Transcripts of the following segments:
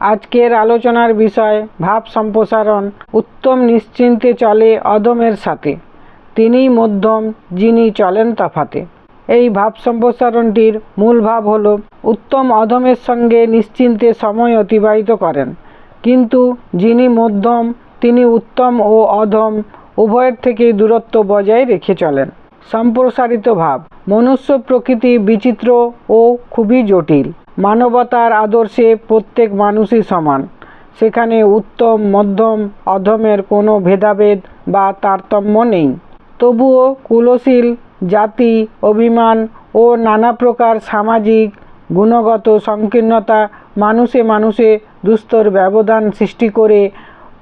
আজকের আলোচনার বিষয় ভাব সম্প্রসারণ, উত্তম নিশ্চিন্তে চলে অধমের সাথে। তিনিই মধ্যম, যিনি চলেন তফাতে। এই ভাব সম্প্রসারণটির মূল ভাব হল, উত্তম অধমের সঙ্গে নিশ্চিন্তে সময় অতিবাহিত করেন। কিন্তু যিনি মধ্যম, তিনি উত্তম ও অধম উভয়ের থেকে দূরত্ব বজায় রেখে চলেন। সম্প্রসারিত ভাব, মনুষ্য প্রকৃতি বিচিত্র ও খুবই জটিল। মানবতার আদর্শে প্রত্যেক মানুষই সমান। সেখানে উত্তম, মধ্যম, অধমের কোনো ভেদাভেদ বা তারতম্য নেই। তবুও কুলশীল, জাতি, অভিমান ও নানা প্রকার সামাজিক, গুণগত সংকীর্ণতা মানুষে মানুষে দুস্তর ব্যবধান সৃষ্টি করে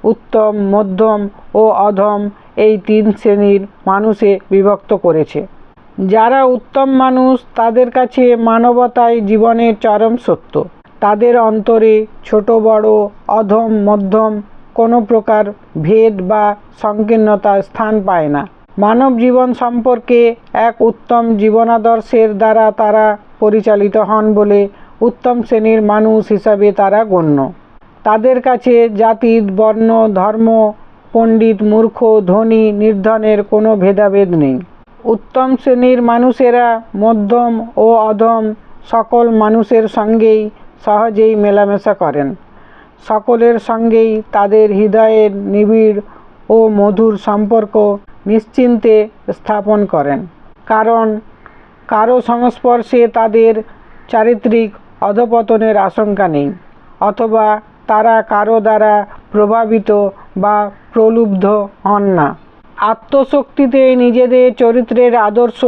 উত্তম, মধ্যম ও অধম এই তিন শ্রেণির মানুষে বিভক্ত করেছে। যারা উত্তম মানুষ, তাদের কাছে মানবতাই জীবনের চরম সত্য। তাদের অন্তরে ছোট, বড়, অধম, মধ্যম কোনো প্রকার ভেদ বা সংকীর্ণতা স্থান পায় না। মানব জীবন সম্পর্কে এক উত্তম জীবনাদর্শের দ্বারা তারা পরিচালিত হন বলে উত্তম শ্রেণির মানুষ হিসাবে তারা গণ্য। তাদের কাছে জাতি বর্ণ, ধর্ম, পণ্ডিত, মূর্খ, ধনী, নির্ধনের কোনো ভেদাভেদ নেই। উত্তম শ্রেণির মানুষেরা মধ্যম ও অধম সকল মানুষের সঙ্গেই সহজেই মেলামেশা করেন। সকলের সঙ্গেই তাদের হৃদয়ের নিবিড় ও মধুর সম্পর্ক নিশ্চিন্তে স্থাপন করেন। কারণ কারও সংস্পর্শে তাদের চারিত্রিক অধপতনের আশঙ্কা নেই, অথবা তারা কারও দ্বারা প্রভাবিত বা প্রলুব্ধ হন না। আত্মশক্তিতে নিজেদের চরিত্রের আদর্শ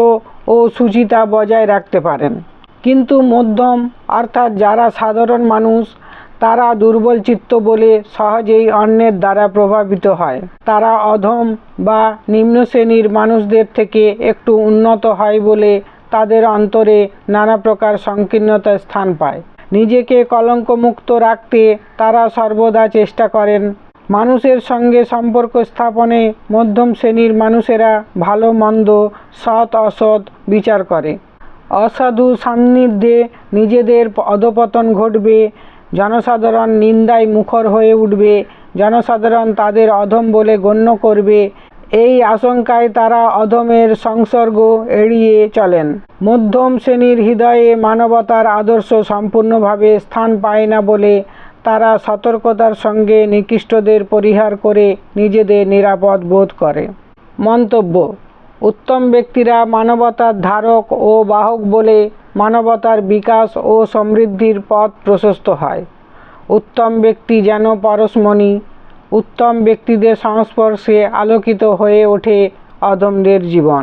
ও সুচিতা বজায় রাখতে পারেন। কিন্তু মধ্যম, অর্থাৎ যারা সাধারণ মানুষ, তারা দুর্বল চিত্ত বলে সহজেই অন্যের দ্বারা প্রভাবিত হয়। তারা অধম বা নিম্ন শ্রেণির মানুষদের থেকে একটু উন্নত হয় বলে তাদের অন্তরে নানা প্রকার সংকীর্ণতা স্থান পায়। নিজেকে কলঙ্কমুক্ত রাখতে তারা সর্বদা চেষ্টা করেন মানুষের সঙ্গে সম্পর্ক স্থাপনে মধ্যম শ্রেণির মানুষেরা ভালো, মন্দ, সৎ, অসৎ বিচার করে। অসাধু সান্নিধ্যে নিজেদের অধপতন ঘটবে, জনসাধারণ নিন্দায় মুখর হয়ে উঠবে, জনসাধারণ তাদের অধম বলে গণ্য করবে। এই আশঙ্কায় তারা অধমের সংসর্গ এড়িয়ে চলেন। মধ্যম শ্রেণির হৃদয়ে মানবতার আদর্শ সম্পূর্ণভাবে স্থান পায় না বলে তারা সতর্কতার সঙ্গে নিকৃষ্টদের পরিহার করে নিজেদের নিরাপদ বোধ করে। মন্তব্য, উত্তম ব্যক্তিরা মানবতার ধারক ও বাহক বলে মানবতার বিকাশ ও সমৃদ্ধির পথ প্রশস্ত হয়। উত্তম ব্যক্তি যেন পরশমণি উত্তম ব্যক্তিদের সংস্পর্শে আলোকিত হয়ে ওঠে অধমদের জীবন।